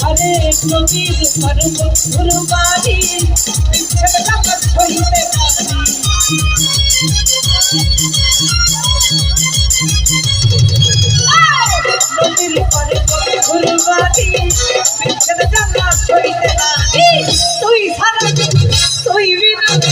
আরে নবীর সর্ব তুই তুই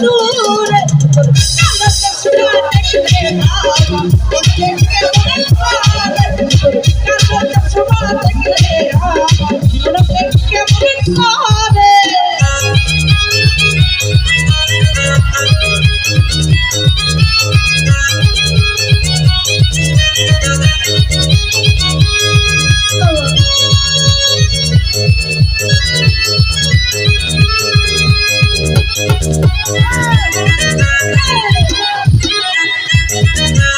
দূরে।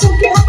সুখী হব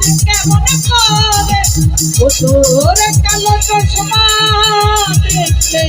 মনে কেমন করে ও কালো চশমা দেখতে